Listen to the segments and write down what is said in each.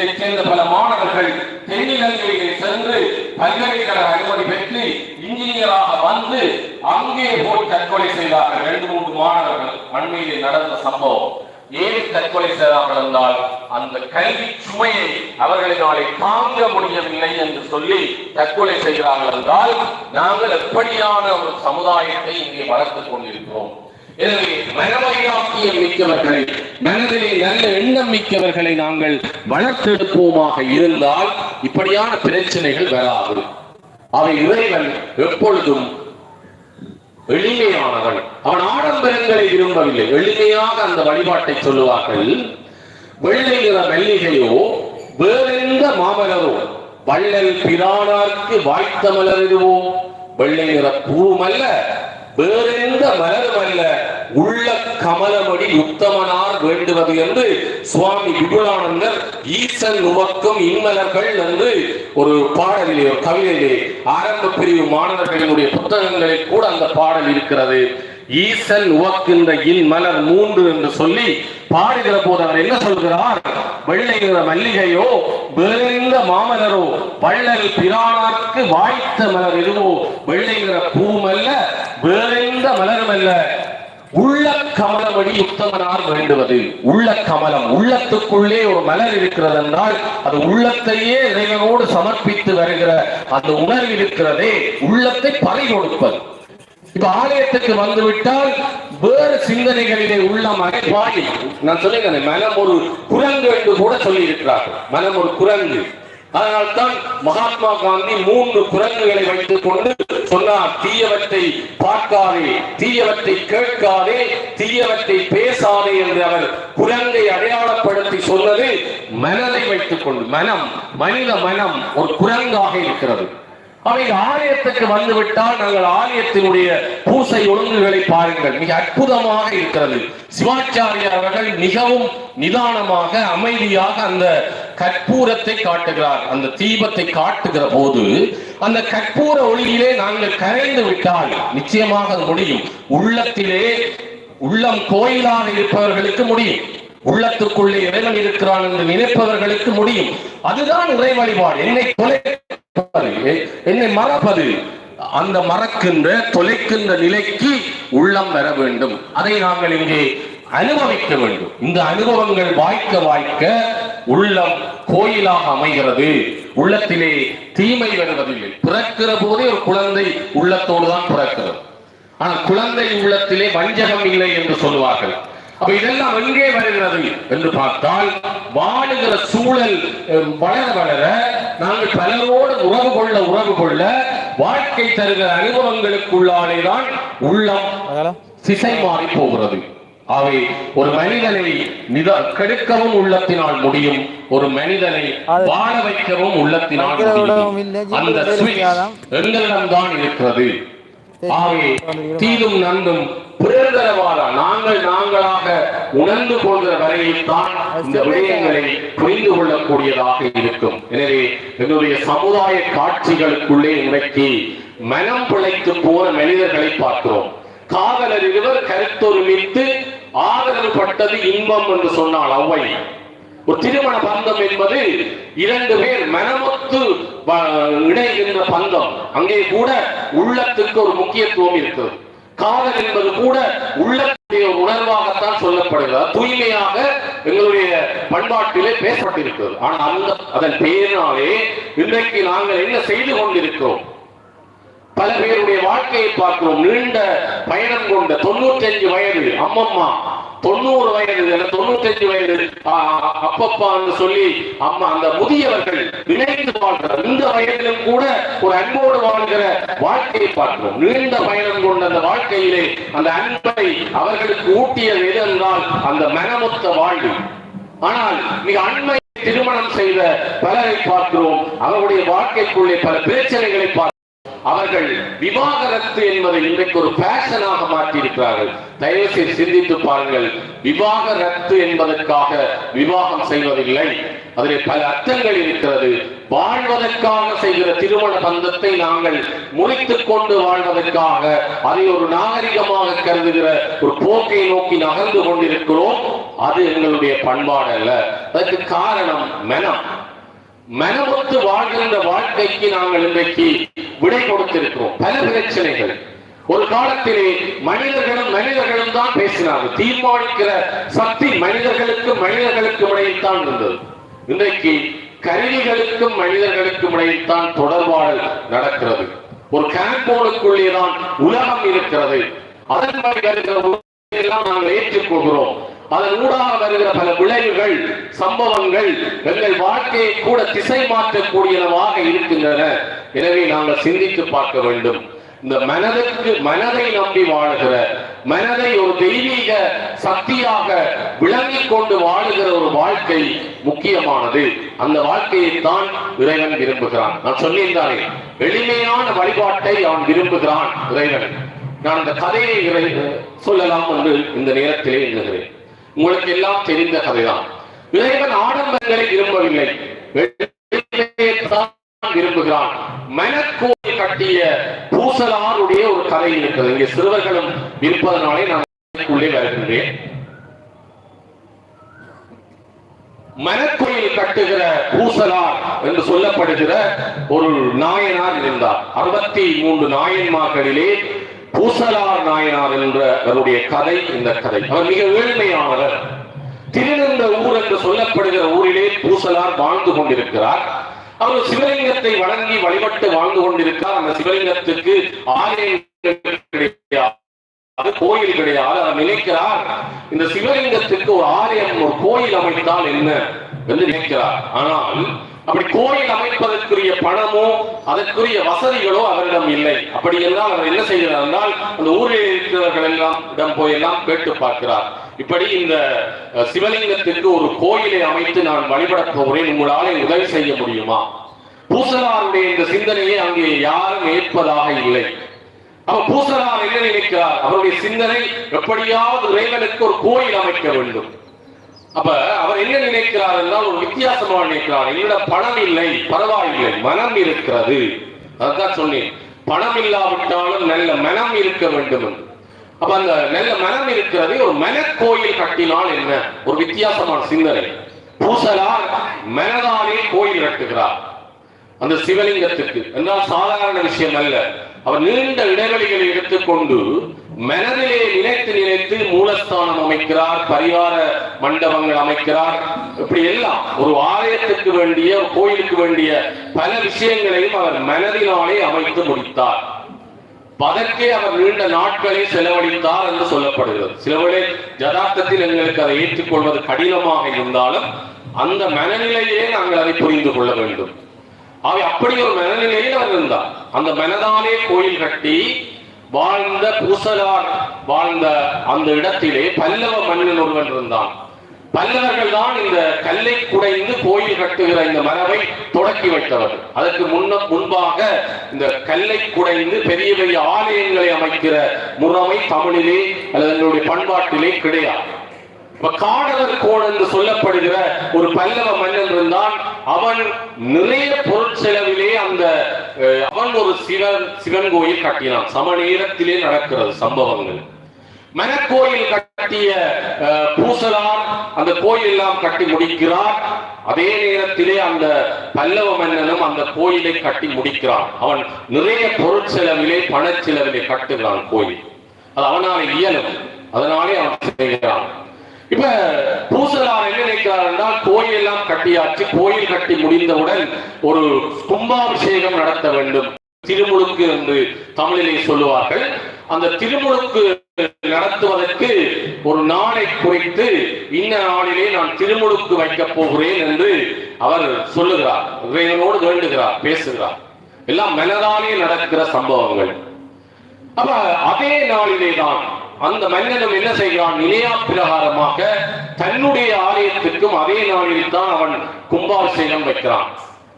இதைச் சேர்ந்த பல மாணவர்கள் தென்னிலங்கையிலே சென்று பல்கலைக்கழக அனுமதி பெற்று இன்ஜினியராக வந்து அங்கே போய் தற்கொலை செய்தார்கள். ரெண்டு மூன்று மாணவர்கள் அண்மையிலே நடந்த சம்பவம். ஏன் தற்கொலை செய்தார்கள் என்றால் அந்த கல்வி சுமையை அவர்களினாலே தாங்க முடியவில்லை என்று சொல்லி தற்கொலை செய்கிறார்கள் என்றால் நாங்கள் எப்படியான ஒரு சமுதாயத்தை இங்கே வளர்த்துக் கொண்டிருக்கிறோம்? எனவே மனவையாக்கியம் மிக்கவர்களை மனதிலே நல்ல எண்ணம் மிக்கவர்களை நாங்கள் வளர்த்தெடுப்போமாக இருந்தால் இப்படியான பிரச்சனைகள் வராது. அவை இறைவன் எப்பொழுதும் எளிமையானவன். அவன் ஆடம்பரங்களை விரும்பவில்லை. எளிமையாக அந்த வழிபாட்டை சொல்லுவார்கள். வெள்ளை நிற மல்லிகையோ வேறெந்த மாமலரோ வள்ளல் பிரானார்க்கு வாய்த்த மலருவோ வெள்ளை நிற பூமல்ல வேறெந்த மலருமல்ல உள்ள கமலமடி உத்தமனார் வேண்டுவது என்று சுவாமி விபுலானந்தர் ஈசன் உமக்கும் இன்மலர்கள் என்று ஒரு பாடலிலே ஒரு கவிதையிலே ஆரம்ப பிரிவு மாணவர்களினுடைய புத்தகங்களில் கூட அந்த பாடல் இருக்கிறது. ஈசன் உவக்கின்ற இல் மலர் மூன்று என்று சொல்லி பாடுகிற போது அவர் என்ன சொல்கிறார்? வெள்ளைகிற மல்லிகையோ வேறெந்த மாமலரோ வள்ளல் பிரானாக்கு வாய்த்த மலர் எதுவோ? வெள்ளைகிற பூமல்ல வேறெந்த அல்ல. உள்ள கமலமடி உத்தமனார் வேண்டுவது உள்ள கமலம் உள்ளத்துக்குள்ளே ஒரு மலர் இருக்கிறது என்றால் அது உள்ளத்தையே இறைவனோடு சமர்ப்பித்து வருகிற அந்த உணர்வு இருக்கிறதே உள்ளத்தை பறை கொடுப்பது. இப்ப ஆலயத்துக்கு வந்து விட்டால் வேறு சிந்தனைகளிலே உள்ள மனைவாய் நான் சொல்லுங்க மனம் ஒரு குரங்கு என்று கூட சொல்லி இருக்கிறார்கள் மனம் ஒரு குரங்கு. அதனால்தான் மகாத்மா காந்தி மூன்று குரங்குகளை வைத்துக் கொண்டு சொன்னார் தீயவற்றை பார்க்காதே தீயவற்றை கேட்காதே தீயவற்றை பேசாதே என்று அவர் குரங்கை அடையாளப்படுத்தி சொன்னது மனதை வைத்துக் கொண்டு மனம் மனித மனம் ஒரு குரங்காக இருக்கிறது. அவை ஆலயத்துக்கு வந்துவிட்டால் நாங்கள் ஆலயத்தினுடைய பூசை ஒழுங்குகளை பாருங்கள். மிக அற்புதமாக இருக்கிறது. சிவாச்சாரியார் அவர்கள் மிகவும் நிதானமாக அமைதியாக அந்த கற்பூரத்தை காட்டுகிறார். அந்த தீபத்தை காட்டுகிற போது அந்த கற்பூர ஒளியிலே நாங்கள் கரைந்து விட்டால் நிச்சயமாக அது முடியும். உள்ளத்திலே உள்ளம் கோயிலாக இருப்பவர்களுக்கு முடியும். உள்ளத்துக்குள்ளே இறைவன் இருக்கிறான் என்று நினைப்பவர்களுக்கு முடியும். அதுதான் இறை வழிபாடு. என்னை தொலைப்பது. என்னை மறப்பது. அந்த மறக்கின்ற தொலைக்கின்ற நிலைக்கு உள்ளம் வர வேண்டும். அதை நாங்கள் இங்கே அனுபவிக்க வேண்டும். இந்த அனுபவங்கள் வாய்க்க வாய்க்க உள்ளம் கோயிலாக அமைகிறது. உள்ளத்திலே தீமை வருவதில்லை. பிறக்கிற போதே ஒரு குழந்தை உள்ளத்தோடு தான் பிறக்கிறது. ஆனால் குழந்தை உள்ளத்திலே வஞ்சகம் இல்லை என்று சொல்வார்கள் அப்ப இதெல்லாம் எங்கே வருகிறது என்று பார்த்தால் வாழுகிற சூழல் வளர வளர நாங்கள் பலரோடு உறவு கொள்ள உறவு கொள்ள வாழ்க்கை தருகிற அனுபவங்களுக்குள்ளாலே தான் உள்ளம் திசை மாறி போகிறது. அவை ஒரு மனிதனை நித கெடுக்கவும் உள்ளத்தினால் முடியும். ஒரு மனிதனை வாழ வைக்கவும் உள்ளத்தினால் முடியும். அந்த சுவிட்ச் எங்களிடம்தான் இருக்கிறது. ஆகவே தீதும் நன்றும் பிறந்தரவாதா நாங்கள் நாங்களாக உணர்ந்து கொள்கிற வரையில் தான் இந்த விடயங்களை புரிந்து கொள்ளக்கூடியதாக இருக்கும். எனவே என்னுடைய சமுதாய காட்சிகளுக்குள்ளே இன்றைக்கு மனம் பிழைத்து போன மனிதர்களை பார்க்கிறோம். காதலர் இருவர் கருத்தொருமித்து ஆறுதல் பட்டது இன்பம் என்று சொன்னால் அவ்வை. ஒரு திருமண பந்தம் என்பது இரண்டு பேர் மனமொத்து இணைகின்ற பந்தம். அங்கே கூட உள்ளத்துக்கு ஒரு முக்கியத்துவம் இருக்கு. காதல் என்பது கூட உள்ளத்துடைய உணர்வாகத்தான் சொல்லப்படுகிறது. தூய்மையாக எங்களுடைய பண்பாட்டிலே பேசப்பட்டிருக்கிறது ஆனால் அந்த அதன் பெயரினாலே இன்றைக்கு நாங்கள் என்ன செய்து கொண்டிருக்கிறோம்? பல பேருடைய வாழ்க்கையை பார்க்கிறோம். நீண்ட பயணம் கொண்ட தொண்ணூத்தஞ்சு வயது அம்மம்மா. தொண்ணூறு வயது தொண்ணூத்தஞ்சு வயது. அப்பப்பான்னு சொல்லி அம்மா அந்த முதியவர்கள் நினைத்து வாழ்ற இந்த வயதிலும் கூட ஒரு அன்போடு வாழ்கிற வாழ்க்கையை பார்க்கிறோம். நீண்ட பயணம் கொண்ட அந்த வாழ்க்கையிலே அந்த அன்பை அவர்களுக்கு ஊட்டியது எது என்றால் அந்த மனமொத்த வாழ்வு. ஆனால் மிக அண்மை திருமணம் செய்த பலரை பார்க்கிறோம். அவருடைய வாழ்க்கைக்குள்ளே பல பிரச்சனைகளை பார்க்கிறோம். அவர்கள் விவாகரத்து என்பதை இன்றைக்கு ஒரு பேஷனாக மாற்றியிருக்கிறார்கள். தயவு செய்து சிந்தித்து பாருங்கள். விவாகரத்து என்பதற்காக விவாகம் செய்வதில்லை. அதிலே பல அர்த்தங்கள் இருக்கிறது. வாழ்வதற்காக செய்கிற திருமண பந்தத்தை நாங்கள் முறித்துக் கொண்டு வாழ்வதற்காக அதை ஒரு நாகரிகமாக கருதுகிற ஒரு போக்கை நோக்கி நகர்ந்து கொண்டிருக்கிறோம். அது எங்களுடைய பண்பாடு அல்ல. அதற்கு காரணம் மனம். மனமொத்து வாழ்கின்ற வாழ்க்கைக்கு நாங்கள் இன்றைக்கு விடை கொடுத்திருக்கிறோம். பல பிரச்சனைகள். ஒரு காலத்திலே மனிதர்களும் மனிதர்களும் தான் பேசினார்கள் தீர்மானிக்கிற சக்தி மனிதர்களுக்கும் மனிதர்களுக்கு இடையில் தான் இருந்தது. இன்றைக்கு கருவிகளுக்கும் மனிதர்களுக்கும் இடையில் தான் தொடர்பாடல் நடக்கிறது. ஒரு கேம்போனுக்குள்ளே தான் உலகம் இருக்கிறது. அதன் மாதிரி நாங்கள் ஏற்றுக்கொள்கிறோம். அதன் ஊடாக வருகிற பல விளைவுகள் சம்பவங்கள் எங்கள் வாழ்க்கையை கூட திசை மாற்றக்கூடியனவாக இருக்கின்றன. எனவே நாங்கள் சிந்தித்து பார்க்க வேண்டும். இந்த மனதுக்கு மனதை நம்பி வாழுகிற மனதை ஒரு தெய்வீக சக்தியாக விளங்கிக் கொண்டு வாழுகிற ஒரு வாழ்க்கை முக்கியமானது. அந்த வாழ்க்கையை தான் இறைவன் விரும்புகிறான். நான் சொல்லியிருந்தானே எளிமையான வழிபாட்டை அவன் விரும்புகிறான் இறைவன். நான் அந்த கதையை சொல்லலாம் என்று இந்த நேரத்திலே எண்ணுகிறேன் உங்களுக்கு எல்லாம் தெரிந்த கதைதான். இறைவன் ஆடம்பரங்களை விரும்பவில்லை. விரும்புகிறான். மனக்கோயில் கட்டிய பூசலாருடைய ஒரு கதை இருக்கிறது. இங்கே சிறுவர்களும் இருப்பதனாலே நான் உள்ளே வருகின்றேன். மனக்கோயில் கட்டுகிற பூசலார் என்று சொல்லப்படுகிற ஒரு நாயனார் இருந்தார். அறுபத்தி மூன்று நாயன்மார்களிலே பூசலார் நாயனார் என்ற அவருடைய கதை இந்த கதை. அவர் மிக ஏழ்மையானவர். திருநந்த ஊர் என்று சொல்லப்படுகிற ஊரிலே பூசலார் வாழ்ந்து கொண்டிருக்கிறார். அவர் சிவலிங்கத்தை வணங்கி வழிபட்டு வாழ்ந்து கொண்டிருக்கிறார். அந்த சிவலிங்கத்துக்கு ஆலயம் அது கோயில் கிடையாது. அவர் நினைக்கிறார் இந்த சிவலிங்கத்துக்கு ஒரு ஆலயம் ஒரு கோயில் அமைத்தால் என்ன? என்று நினைக்கிறார். ஆனால் அப்படி கோயில் அமைப்பதற்குரிய பணமோ அதற்குரிய வசதிகளோ அவரிடம் இல்லை. அப்படி என்றால் அவர் என்ன செய்கிறார் என்றால் அந்த ஊரில் இருக்கிறவர்கள் எல்லாம் இடம் போயெல்லாம் கேட்டு பார்க்கிறார். இப்படி இந்த சிவலிங்கத்திற்கு ஒரு கோயிலை அமைத்து நான் வழிபட போகிறேன் உங்களால் உதவி செய்ய முடியுமா? பூசலாருடைய இந்த சிந்தனையை அங்கே யாரும் ஏற்பதாக இல்லை. அவர் பூசலார் என்ன நினைக்கிறார்? அவருடைய சிந்தனை எப்படியாவது இறைவனுக்கு ஒரு கோயில் அமைக்க வேண்டும். அப்ப அவர் என்ன நினைக்கிறார் என்றால் ஒரு வித்தியாசமாக நினைக்கிறார். என்னிடம் பணம் இல்லை பரவாயில்லை மனம் இருக்கிறது. அதுதான் சொன்னேன். பணம் இல்லாவிட்டாலும் நல்ல மனம் இருக்க வேண்டும். என்று அப்ப அந்த நல்ல மனம் இருக்கிறது ஒரு மனக்கோயில் கட்டினால் என்ன? ஒரு வித்தியாசமான சிந்தனை. பூசலார் மனதாலே கோயில் கட்டுகிறார். அந்த சிவலிங்கத்துக்கு. என்றால் சாதாரண விஷயம் அல்ல. அவர் நீண்ட இடைவெளிகளை எடுத்துக்கொண்டு மனதிலே நினைத்து நினைத்து மூலஸ்தானம் அமைக்கிறார் பரிவார மண்டபங்கள் அமைக்கிறார். இப்படி எல்லாம் ஒரு ஆலயத்துக்கு வேண்டிய கோயிலுக்கு வேண்டிய பல விஷயங்களையும் அவர் மனதினாலே அமைத்து முடித்தார். அதற்கே அவர் நீண்ட நாட்களை செலவழித்தார் என்று சொல்லப்படுகிறது. சிலவேளை ஜதார்த்தத்தில் எங்களுக்கு அதை ஏற்றுக்கொள்வது கடினமாக இருந்தாலும் அந்த மனநிலையே நாங்கள் அதை புரிந்து கொள்ள வேண்டும். அவை அப்படி ஒரு மனநிலையில் அவர் இருந்தார். அந்த மனதாலே கோயில் கட்டி வாழ்ந்த பூசலார் வாழ்ந்த அந்த இடத்திலே பல்லவ மன்னன் ஒருவன் இருந்தான். பல்லவர்கள் தான் இந்த கல்லை குடைந்து கோயில் கட்டுகிற இந்த மரபை தொடக்கி வைத்தவர். அதற்கு முன்ன முன்பாக இந்த கல்லை குடைந்து பெரிய பெரிய ஆலயங்களை அமைக்கிற முறைமை தமிழிலே அல்லது எங்களுடைய பண்பாட்டிலே கிடையாது. காடவர் கோள் என்று சொல்லப்படுகிற ஒரு பல்லவ மன்னன் இருந்தான். அவன் நிறைய பொருட்செலவிலே அந்த அஹ், அவன் ஒரு சிவன் சிவன் கோயில் கட்டினான். சம நேரத்திலே நடக்கிறது சம்பவங்கள். மனக்கோயில் கட்டிய அஹ், பூசலார் அந்த கோயில் எல்லாம் கட்டி முடிக்கிறார். அதே நேரத்திலே அந்த பல்லவ மன்னனும் அந்த கோயிலை கட்டி முடிக்கிறான். அவன் நிறைய பொருட்செலவிலே பணச்செலவிலே கட்டுகிறான் கோயில். அது அவனால் இயலும். அதனாலே அவன் செய்கிறான். இப்ப பூசலார் என்ன கோயில் எல்லாம் கட்டியாச்சு கோயில் கட்டி முடிந்தவுடன் ஒரு கும்பாபிஷேகம் நடத்த வேண்டும். திருமுழுக்கு என்று தமிழிலே சொல்லுவார்கள். அந்த திருமுழுக்கு நடத்துவதற்கு ஒரு நாளை குறித்து இந்த நாளிலே நான் திருமுழுக்கு வைக்கப் போகிறேன் என்று அவர் சொல்லுகிறார் இறைவனோடு வேண்டுகிறார் பேசுகிறார். எல்லாம் மனதாலே நடக்கிற சம்பவங்கள். அப்ப அதே நாளிலே தான் அந்த மன்னனும் என்ன செய்கிறான்? நிலையா பிரகாரமாக தன்னுடைய ஆலயத்திற்கும் அதே நாளில் தான் அவன் கும்பாபிஷேகம் வைக்கிறான்.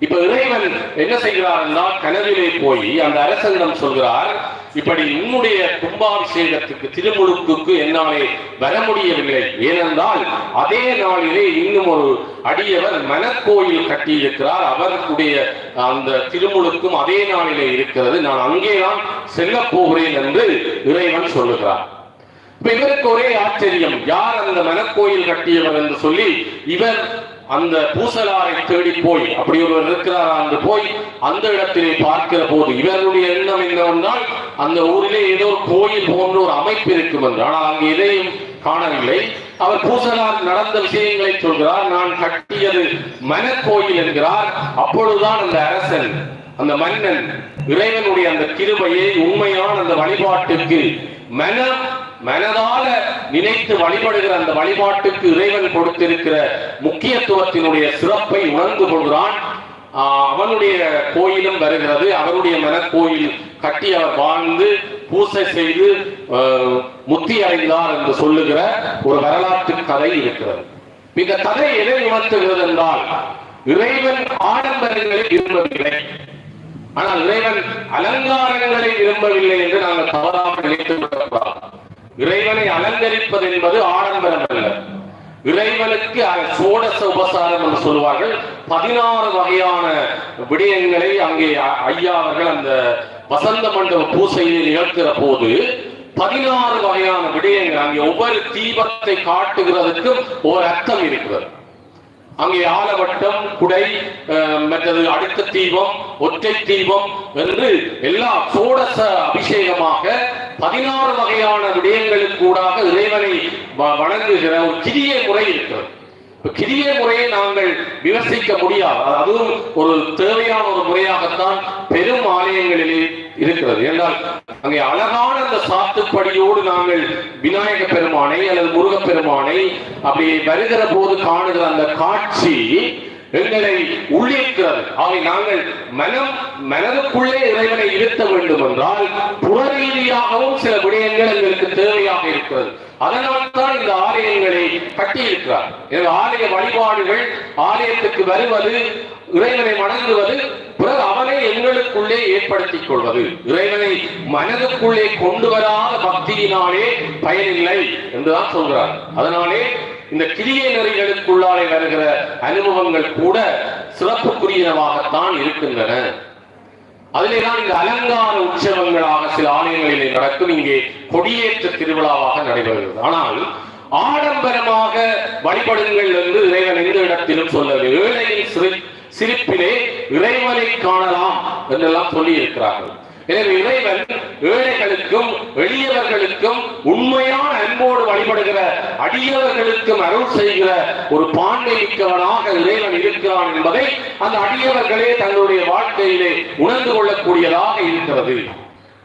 இப்ப இறைவன் என்ன செய்கிறார் என்றால் கனவிலே போய் அந்த அரசனிடம் சொல்கிறார் இப்படி உன்னுடைய கும்பாபிஷேகத்துக்கு திருமுழுக்குக்கு என்னாலே வர முடியவில்லை. ஏனென்றால் அதே நாளிலே இன்னும் ஒரு அடியவர் மனக்கோயில் கட்டியிருக்கிறார். அவருடைய அந்த திருமுழுக்கும் அதே நாளிலே இருக்கிறது. நான் அங்கே தான் செல்ல போகிறேன் என்று இறைவன் சொல்லுகிறார் இப்ப இவருக்கு ஒரே ஆச்சரியம் யார் அந்த மனக்கோயில் கட்டியவர் என்று சொல்லி இவர் அந்த பூசலாரை தேடி போய் அப்படி ஒருவர் இருக்கிறாரா என்று போய் அந்த இடத்திலே பார்க்கிற போது இவருடைய எண்ணம் என்னவென்றால் அந்த ஊரிலே ஏதோ ஒரு கோயில் போன்ற ஒரு அமைப்பு இருக்கும் என்று. ஆனால் அங்கு எதையும் காணவில்லை. அவர் பூசலார் நடந்த விஷயங்களை சொல்கிறார் நான் கட்டியது மனக்கோயில் என்கிறார். அப்பொழுதுதான் அந்த அரசன் அந்த மன்னன் இறைவனுடைய அந்த கிருபையை உண்மையான அந்த வழிபாட்டுக்கு மனம் மனதால நினைத்து வழிபடுகிற அந்த வழிபாட்டுக்கு இறைவன் கொடுத்திருக்கிற முக்கியத்துவத்தினுடைய சிறப்பை உணர்ந்து கொள்கிறான். ஆஹ் அவனுடைய கோயிலும் வருகிறது. அவருடைய மனக்கோயில் கட்டி அவர் வாழ்ந்து பூசை செய்து முத்தி அடைந்தார் என்று சொல்லுகிற ஒரு வரலாற்று கதை இருக்கிறது. இந்த கதை எதை உணர்த்துகிறது என்றால் இறைவன் ஆடம்பரங்களை விரும்பவில்லை. ஆனால் இறைவன் அலங்காரங்களை விரும்பவில்லை என்று நாங்கள் தவறாக நினைத்து விடக்கூடாது இறைவனை அலங்கரிப்பது என்பது ஆடம்பரம் அல்ல. இறைவனுக்கு சோடச உபசாரம் என்று சொல்வார்கள் பதினாறு வகையான விடயங்களை அங்கே ஐயா அவர்கள் அந்த வசந்த மண்டப பூசையில் நிகழ்த்துகிற போது பதினாறு வகையான விடயங்கள் அங்கே ஒவ்வொரு தீபத்தை காட்டுகிறதுக்கும் ஒரு அர்த்தம் இருக்கிறது. அங்கே ஆலவட்டம் குடை அஹ், மற்றது அடுத்த தீபம் ஒற்றை தீபம் என்று எல்லா சோடச அபிஷேகமாக பதினாறு வகையான விடயங்களுக்கு கூடாக இறைவனை வ- வணங்குகிற ஒரு கிரிய முறை இருக்கிறது. இப்ப கிரிய முறையை நாங்கள் விமர்சிக்க முடியாது. அதுவும் ஒரு தேவையான ஒரு முறையாகத்தான் பெரும் ஆலயங்களிலே இருக்கிறது. என்றால் அங்கே அழகான அந்த சாத்துப்படியோடு நாங்கள் விநாயக பெருமானை அல்லது முருகப் பெருமானை அப்படி வருகிற போது காணுகிற அந்த காட்சி எங்களை உள்ளிருக்கிறது ஆகவே நாங்கள் மனம் மனதுக்குள்ளே இறைவனை இருத்த வேண்டும் என்றால் புற ரீதியாகவும் சில விடயங்கள் எங்களுக்கு தேவையாக இருக்கிறது. அதனால் தான் இந்த ஆலயங்களை கட்டியிருக்கிறார். எனவே ஆலய வழிபாடுகள் ஆலயத்துக்கு வருவது இறைவனை வணங்குவது பிறகு அவனை எங்களுக்குள்ளே ஏற்படுத்திக் கொள்வது. இறைவனை மனதுக்குள்ளே கொண்டு வராத பக்தியினாலே பயனில்லை என்றுதான் சொல்கிறார். அதனாலே இந்த கிரிய நெறிகளுக்குள்ளாலே வருகிற அனுபவங்கள் கூட சிறப்புக்குரியனவாகத்தான் இருக்கின்றன. அதிலேதான் இந்த அலங்கார உற்சவங்களாக சில ஆலயங்களிலே நடக்கும். இங்கே கொடியேற்ற திருவிழாவாக நடைபெறுகிறது. ஆனால் ஆடம்பரமாக வழிபடுங்கள் என்று இறைவன் எந்த இடத்திலும் சொல்லவில்லை. ஏழையின் சிரி- சிரிப்பிலே இறைவனை காணலாம் என்றெல்லாம் சொல்லி இருக்கிறார்கள் எனவே இறைவன் ஏழைகளுக்கும் எளியவர்களுக்கும் உண்மையான அன்போடு வழிபடுகிற அடியவர்களுக்கும் அருள் செய்கிற ஒரு பாண்டை மிக்கவனாக இறைவன் இருக்கிறான் என்பதை அந்த அடியவர்களே தங்களுடைய வாழ்க்கையிலே உணர்ந்து கொள்ளக்கூடியதாக இருக்கிறது.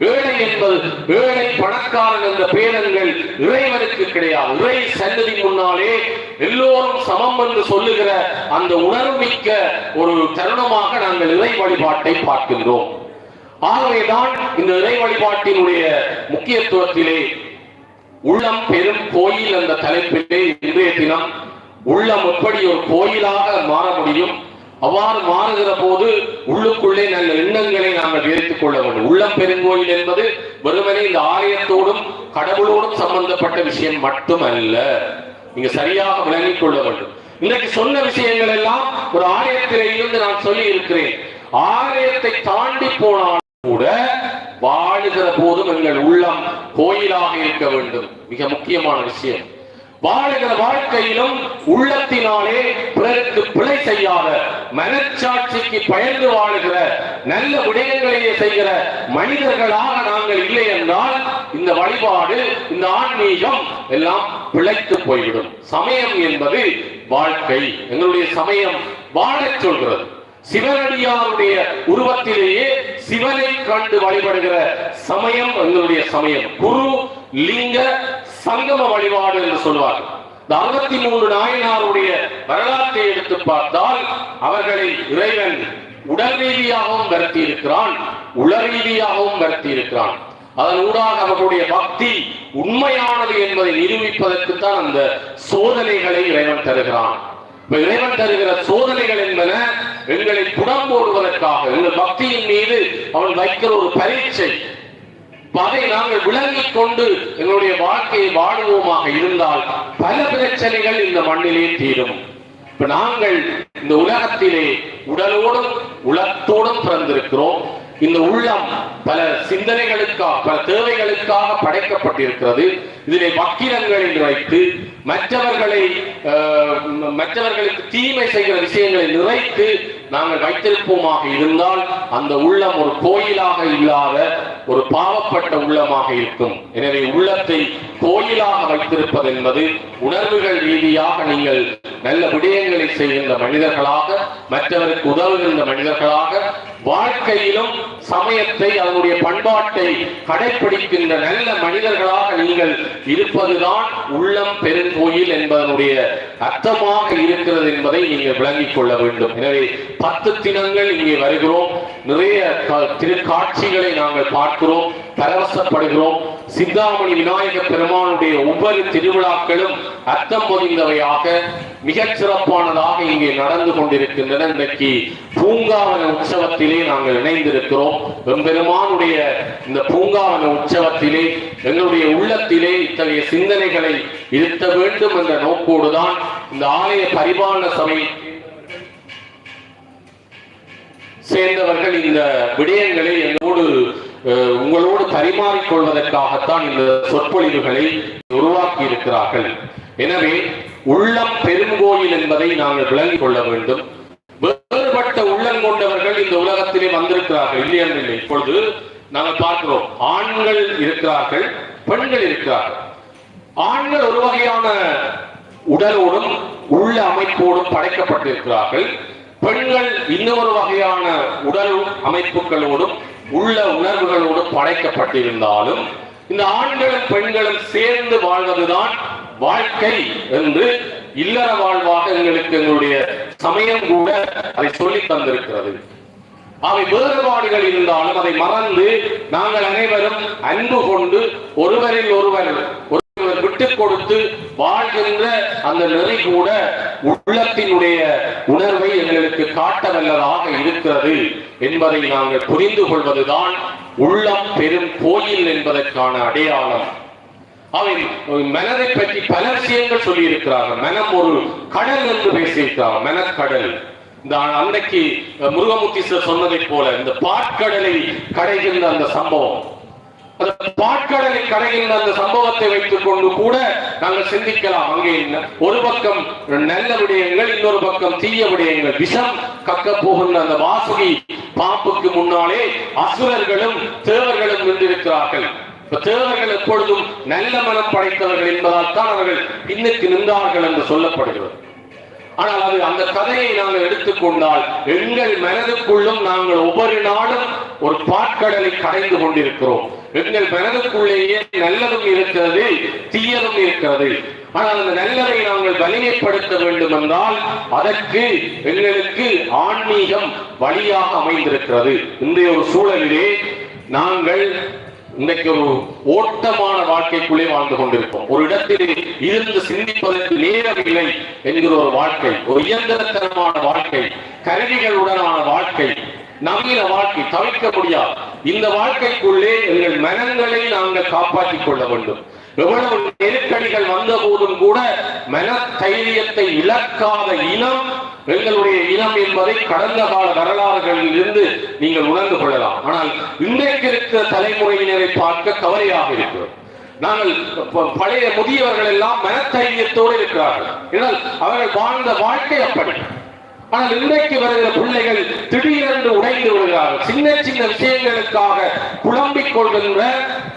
ஏழை என்பது ஏழை பணக்காரன் என்ற பேரங்கள் இறைவனுக்கு கிடையாது. இறை சன்னதி முன்னாலே எல்லோரும் சமம் என்று சொல்லுகிற அந்த உணர்வுமிக்க ஒரு தருணமாக நாங்கள் இறை வழிபாட்டை பார்க்கின்றோம். ஆகவேதான் இந்த இறை வழிபாட்டினுடைய முக்கியத்துவத்திலே உள்ளம் பெரும் கோயில் என்ற தலைப்பிலே இன்றைய தினம் உள்ளம் எப்படி ஒரு கோயிலாக மாற முடியும்? அவ்வாறு மாறுகிற போது உள்ளுக்குள்ளே நல்ல எண்ணங்களை நாங்கள் விதைத்துக் கொள்ள வேண்டும். உள்ளம் பெருங்கோயில் என்பது வெறுமனே இந்த ஆலயத்தோடும் கடவுளோடும் சம்பந்தப்பட்ட விஷயம் மட்டுமல்ல. நீங்க சரியாக விளங்கிக் கொள்ள வேண்டும். இன்றைக்கு சொன்ன விஷயங்கள் எல்லாம் ஒரு ஆலயத்திலே இருந்து நான் சொல்லி இருக்கிறேன் ஆலயத்தை தாண்டி போனால் கூட வாழுகிற போதும் எங்கள் உள்ளம் கோயிலாக இருக்க வேண்டும். மிக முக்கியமான விஷயம். வாழுகிற வாழ்க்கையிலும் உள்ளத்தினாலே பிறருக்கு பிழை செய்யாத மனச்சாட்சிக்கு பயந்து வாழுகிற நல்ல விடயங்களையே செய்கிற மனிதர்களாக நாங்கள் இல்லை என்றால் இந்த வழிபாடு இந்த ஆன்மீகம் எல்லாம் பிழைத்து போய்விடும். சமயம் என்பது வாழ்க்கை. எங்களுடைய சமயம் வாழச் சொல்கிறது. சிவனடியாருடைய உருவத்திலேயே சிவனை கண்டு வழிபடுகிற சமயம் எங்களுடைய சமயம். குரு லிங்க சங்கம வழிபாடு என்று சொல்வார்கள் இந்த அறுபத்தி மூன்று நாயனாருடைய வரலாற்றை எடுத்து பார்த்தால் அவர்களை இறைவன் உடல் ரீதியாகவும் வருத்தி இருக்கிறான் உள ரீதியாகவும் வருத்தி இருக்கிறான் அதன் ஊடாக அவர்களுடைய பக்தி உண்மையானது என்பதை நிரூபிப்பதற்கு தான் அந்த சோதனைகளை இறைவன் தருகிறான். இப்ப இறைவன் தருகிற சோதனைகள் என்பன எங்களை புடம் போடுவதற்காக எங்கள் பக்தியின் மீது அவன் வைக்கிற ஒரு பரீட்சை. இப்ப அதை நாங்கள் விளங்கிக் கொண்டு எங்களுடைய வாழ்க்கையை வாழுவோமாக இருந்தால் பல பிரச்சனைகள் இந்த மண்ணிலே தீரும். இப்ப நாங்கள் இந்த உலகத்திலே உடலோடும் உலகத்தோடும் பிறந்திருக்கிறோம். இந்த உள்ளம் பல சிந்தனைகளுக்காக பல தேவைகளுக்காக படைக்கப்பட்டிருக்கிறது. இதிலே வக்கிரங்களை நிறைத்து மற்றவர்களை அஹ், மற்றவர்களுக்கு தீமை செய்கிற விஷயங்களை நிறைத்து நாங்கள் வைத்திருப்போமாக இருந்தால் அந்த உள்ளம் ஒரு கோயிலாக இல்லாத ஒரு பாவப்பட்ட உள்ளமாக இருக்கும். எனவே உள்ளத்தை கோயிலாக வைத்திருப்பது என்பது உணர்வுகள் ரீதியாக நீங்கள் நல்ல விடயங்களை செய்கின்ற மனிதர்களாக மற்றவருக்கு உதவுகின்ற மனிதர்களாக வாழ்க்கையிலும் சமயத்தை அதனுடைய பண்பாட்டை கடைபிடிக்கின்ற நல்ல மனிதர்களாக நீங்கள் இருப்பதுதான் உள்ளம் பெருங்கோயில் என்பதனுடைய அர்த்தமாக இருக்கிறது என்பதை நீங்கள் விளங்கிக் கொள்ள வேண்டும். எனவே பத்து தினங்கள் இங்கே வருகிறோம். நிறைய திருக்காட்சிகளை நாங்கள் பார்க்கிறோம். பரவசப்படுகிறோம் சிந்தாமணி விநாயக பெருமானுடைய ஒவ்வொரு திருவிழாக்களும் அர்த்தம் பொதிந்தவையாக மிகச் சிறப்பானதாக இங்கே நடந்து கொண்டிருக்கின்றன. இன்றைக்கு பூங்காவன உற்சவத்திலே நாங்கள் இணைந்திருக்கிறோம். எம்பெருமானுடைய இந்த பூங்காவன உற்சவத்திலே எங்களுடைய உள்ளத்திலே இத்தகைய சிந்தனைகளை இருத்த வேண்டும் என்ற நோக்கோடுதான் இந்த ஆலய பரிபாலன சபை சேர்ந்தவர்கள் இந்த விடயங்களை என்னோடு உங்களோடு பரிமாறிக்கொள்வதற்காகத்தான் இந்த சொற்பொழிவுகளை உருவாக்கி இருக்கிறார்கள் எனவே உள்ளம் பெருங்கோயில் என்பதை நாங்கள் விளங்கிக் கொள்ள வேண்டும். வேறுபட்ட உள்ளம் கொண்டவர்கள் இந்த உலகத்திலே வந்திருக்கிறார்கள் இல்லையா இல்லை இப்பொழுது நாங்கள் பார்க்கிறோம் ஆண்கள் இருக்கிறார்கள் பெண்கள் இருக்கிறார்கள். ஆண்கள் ஒரு வகையான உடலோடும் உள்ள அமைப்போடும் படைக்கப்பட்டிருக்கிறார்கள். பெண்கள் இன்னொரு வகையான உடல் அமைப்புகளோடும் உள்ள உணர்வுகளோடும் படைக்கப்பட்டிருந்தாலும் இந்த ஆண்களும் பெண்களும் சேர்ந்து வாழ்வதுதான் வாழ்க்கை என்று இல்லற வாழ்வாக எங்களுக்கு எங்களுடைய சமயம் கூட அதை சொல்லித் தந்திருக்கிறது. அவை வேறுபாடுகள் இருந்தாலும் அதை மறந்து நாங்கள் அனைவரும் அன்பு கொண்டு ஒருவரில் ஒருவர் ஒருவர் விட்டுக் கொடுத்து வாழ்கின்ற அந்த நெறி கூட உள்ளத்தினுடைய உணர்வை எங்களுக்கு காட்ட வல்லதாக இருக்கிறது என்பதை நாங்கள் புரிந்து கொள்வதுதான் உள்ளம் பெரும் கோயில் என்பதற்கான அடையாளம். அவை மனதை பற்றி பல விஷயங்கள் சொல்லி இருக்கிறார்கள் மனம் ஒரு கடல் என்று பேசியிருக்கிறார் மனக்கடல். இந்த அன்னைக்கு முருகமுத்தி சார் சொன்னதைப் போல இந்த பாட்கடலை கடைகின்ற அந்த சம்பவம். பாட்கடலை கடைகின்ற அந்த சம்பவத்தை வைத்துக் கொண்டு கூட நாங்கள் சிந்திக்கலாம். அங்கே ஒரு பக்கம் நல்ல விடயங்கள் இன்னொரு பக்கம் தீய விடயங்கள். விஷம் கக்க போகின்ற அந்த வாசுகி பாம்புக்கு முன்னாலே அசுரர்களும் தேவர்களும் நின்றிருக்கிறார்கள். தேவர்கள் எப்பொழுதும் நல்ல மனம் படைத்தவர்கள் என்பதால் தான் அவர்கள் பின்னுக்கு நின்றார்கள் என்று சொல்லப்படுகிறது. ஆனால் அது அந்த கதையை நாங்கள் எடுத்துக்கொண்டால் எங்கள் மனதுக்குள்ளும் நாங்கள் ஒவ்வொரு நாளும் ஒரு பாட்கடலை கடைந்து கொண்டிருக்கிறோம். எங்கள் மனதுக்குள்ளேயே நல்லதும் இருக்கிறது தீயதும் இருக்கிறது. ஆனால் அந்த நல்லதை நாங்கள் வலிமைப்படுத்த வேண்டும் என்றால் அதற்கு எங்களுக்கு ஆன்மீகம் வழியாக அமைந்திருக்கிறது. இன்றைய ஒரு சூழலிலே நாங்கள் இன்றைக்கு ஒரு ஓட்டமான வாழ்க்கைக்குள்ளே வாழ்ந்து கொண்டிருக்கோம் ஒரு இடத்தில் இருந்து சிந்திப்பதற்கு நேரம் இல்லை என்கிற ஒரு வாழ்க்கை ஒரு இயந்திரத்தனமான வாழ்க்கை கருவிகளுடனான வாழ்க்கை நவீன வாழ்க்கை தவிர்க்க முடியாது. இந்த வாழ்க்கைக்குள்ளே எங்கள் மனங்களை நாங்கள் காப்பாற்றிக் கொள்ள வேண்டும். எவ்வளவு நெருக்கடிகள் வந்த போதும் கூட மன தைரியத்தை இழக்காத இனம் எங்களுடைய இனம் என்பதை கடந்த கால வரலாறுகளில் இருந்து நீங்கள் உணர்ந்து கொள்ளலாம். ஆனால் இன்றைக்கு இருக்கிற தலைமுறையினரை பார்க்க கவலையாக இருக்கிறோம். நாங்கள் பழைய முதியவர்கள் எல்லாம் மனத்தைரியத்தோடு இருக்கிறார்கள். ஏனால் அவர்கள் வாழ்ந்த வாழ்க்கை அப்படி. ஆனால் இன்றைக்கு வருகிற பிள்ளைகள் திடீரென்று உடைந்து விடுகிறார்கள். சின்ன சின்ன விஷயங்களுக்காக குழம்பிக் கொள்கின்ற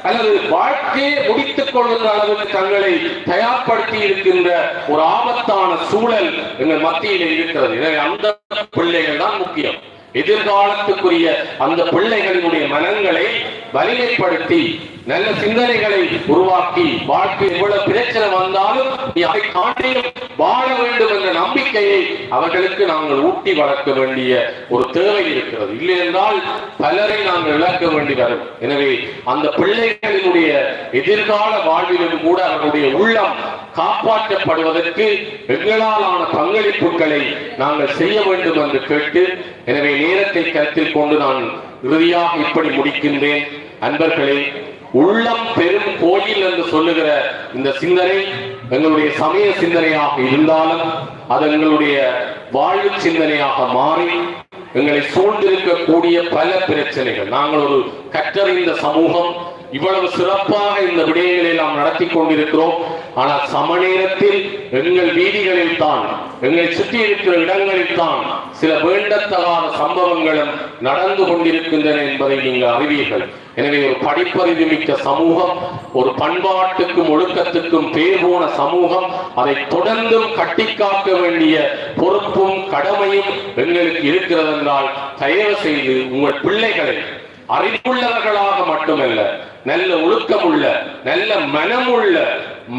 அல்லது வாழ்க்கையை முடித்துக் கொள்கின்ற அளவுக்கு தங்களை தயார்படுத்தி இருக்கின்ற ஒரு ஆபத்தான சூழல் எங்கள் மத்தியில் இருக்கிறது. எனவே அந்த பிள்ளைகள் தான் முக்கியம். எதிர்காலத்துக்குரிய அந்த பிள்ளைகளினுடைய மனங்களை வலிமைப்படுத்தி நல்ல சிந்தனைகளை உருவாக்கி வாழ்க்கை எவ்வளவு பிரச்சனை வந்தாலும் நீ அதை காட்டியும் வாழ வேண்டும் என்ற நம்பிக்கையை அவர்களுக்கு நாங்கள் ஊட்டி வளர்க்க வேண்டிய ஒரு தேவை இருக்கிறது. இல்லை என்றால் பலரை நாங்கள் இழக்க வேண்டி வரும். எனவே அந்த பிள்ளைகளினுடைய எதிர்கால வாழ்விலும் கூட அவர்களுடைய உள்ளம் காப்பாற்றப்படுவதற்கு எங்களாலான பங்களிப்புகளை நாங்கள் செய்ய வேண்டும் என்று கேட்டு எனவே நேரத்தை கருத்தில் கொண்டு நான் இறுதியாக இப்படி முடிக்கின்றேன். அன்பர்களே உள்ளம் பெரும் கோயில் என்று சொல்லுகிற இந்த சிந்தனை எங்களுடைய சமய சிந்தனையாக இருந்தாலும் அது எங்களுடைய வாழ்வு சிந்தனையாக மாறி எங்களை சூழ்ந்திருக்கக்கூடிய பல பிரச்சனைகள். நாங்கள் ஒரு கற்றறிந்த சமூகம் இவ்வளவு சிறப்பாக இந்த விடயங்களை நாம் நடத்தி கொண்டிருக்கிறோம். ஆனால் சம நேரத்தில் எங்கள் வீதிகளில் தான் எங்களை சுற்றி இருக்கிற இடங்களில் தான் சில வேண்டத்தகாத சம்பவங்களும் நடந்து கொண்டிருக்கின்றன என்பதை நீங்கள் அறிவீர்கள். எனவே ஒரு படிப்பறிவு மிக்க சமூகம் ஒரு பண்பாட்டுக்கும் ஒழுக்கத்துக்கும் பேர் போன சமூகம் அதை தொடர்ந்தும் கட்டிக்காக்க வேண்டிய பொறுப்பும் கடமையும் எங்களுக்கு இருக்கிறது என்றால் தயவு செய்து உங்கள் பிள்ளைகளை அறிவுள்ளவர்களாக மட்டுமல்ல நல்ல ஒழுக்கமுள்ள நல்ல மனமுள்ள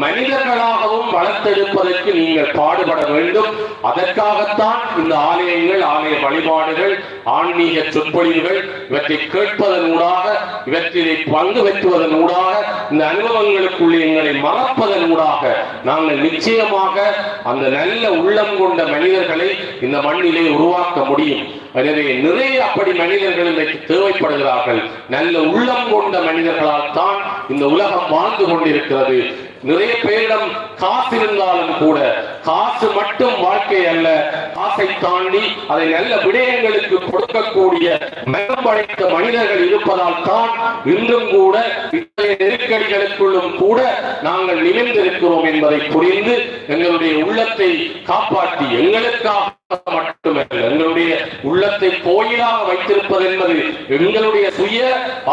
மனிதர்களாகவும் வளர்த்தெடுப்பதற்கு நீங்கள் பாடுபட வேண்டும். அதற்காகத்தான் இந்த ஆலயங்கள் ஆலய வழிபாடுகள் ஆன்மீக சொற்பொழிவுகள் இவற்றை கேட்பதன் ஊடாக இவற்றிலே பங்கு பெற்றுவதன் ஊடாக இந்த அனுபவங்களுக்குள்ளே எங்களை மறப்பதன் ஊடாக நாங்கள் நிச்சயமாக அந்த நல்ல உள்ளம் கொண்ட மனிதர்களை இந்த மண்ணிலே உருவாக்க முடியும். எனவே நிறைய அப்படி மனிதர்கள் இன்றைக்கு தேவைப்படுகிறார்கள். நல்ல உள்ளம் கொண்ட மனிதர்களால் தான் இந்த உலகம் வாழ்ந்து கொண்டிருக்கிறது. நிறைய பேரிடம் காசு இருந்தாலும் கூட காசு மட்டும் வாழ்க்கை அல்ல காசை தாண்டி அதை நல்ல விடயங்களுக்கு கொடுக்கக்கூடிய மனம் படைத்த மனிதர்கள் இருப்பதால் தான் இன்றும் கூட இத்தகைய நெருக்கடிகளுக்குள்ளும் கூட நாங்கள் நிகழ்ந்திருக்கிறோம் என்பதை புரிந்து எங்களுடைய உள்ளத்தை காப்பாற்றி எங்களுக்காக மட்டுமல்ல எங்களுடைய உள்ளத்தை கோயிலாக வைத்திருப்பது என்பது எங்களுடைய சுய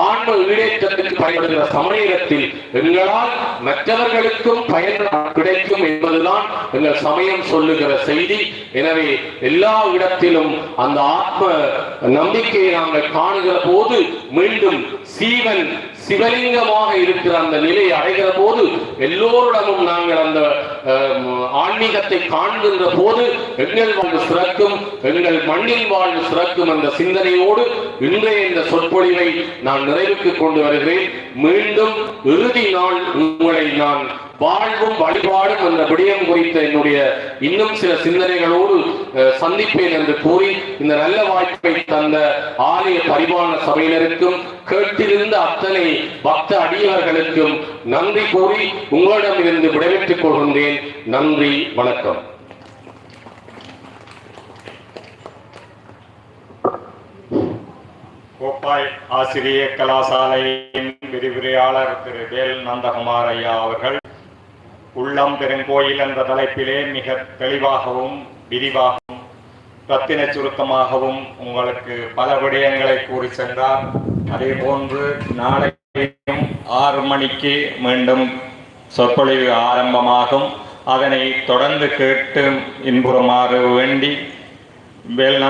ஆன்ம ஈடேற்றத்துக்கு பயன்படுகிற சமயத்தில் எங்களால் மற்றவர்களுக்கும் பயன் கிடைக்கும் என்பதுதான் எங்கள் சமயம் சொல்லுகிற செய்தி. எனவே எல்லா இடத்திலும் அந்த ஆத்ம நம்பிக்கையை நாங்கள் காணுகிற போது மீண்டும் சீவன் சிவலிங்கமாக இருக்கிற அந்த நிலையை அடைகிற போது எல்லோரிடமும் நாங்கள் அந்த அஹ், ஆன்மீகத்தை காண்கின்ற போது எங்கள் வாழ்வு சிறக்கும் எங்கள் மண்ணில் வாழ்வு சிறக்கும் அந்த சிந்தனையோடு இன்றைய இந்த சொற்பொழிவை நான் நிறைவுக்கு கொண்டு வருகிறேன். மீண்டும் இறுதி நாள் உங்களை நான் வாழ்வும் வழிபாடும் என்ற விடயம் குறித்த என்னுடைய இன்னும் சில சிந்தனைகளோடு சந்திப்பேன் என்று கூறி இந்த நல்ல வாய்ப்பை தந்த ஆலய பரிபாலன சபையினருக்கும் கேட்டிருந்த அத்தனை பக்த அடியவர்களுக்கும் நன்றி கூறி உங்களிடமிருந்து விடைபெற்றுக் கொள்கின்றேன். நன்றி வணக்கம். கோப்பாய் ஆசிரிய கலாசாலையின் விரிவுரையாளர் திரு வேல் நந்தகுமார் ஐயா அவர்கள் உள்ளம் பெருங்கோயில் என்ற தலைப்பிலே மிக தெளிவாகவும் விரிவாகவும் ரத்தின சுருக்கமாகவும் உங்களுக்கு பல விடயங்களை கூறி சென்றார். அதே போன்று நாளையும் ஆறு மணிக்கு மீண்டும் சொற்பொழிவு ஆரம்பமாகும். அதனை தொடர்ந்து கேட்டு இன்புறுமாறு வேண்டி வேல்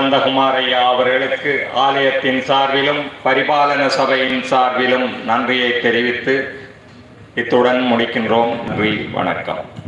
ஐயா அவர்களுக்கு ஆலயத்தின் சார்பிலும் பரிபாலன சபையின் சார்பிலும் நன்றியை தெரிவித்து இத்துடன் முடிக்கின்றோம். நன்றி வணக்கம்.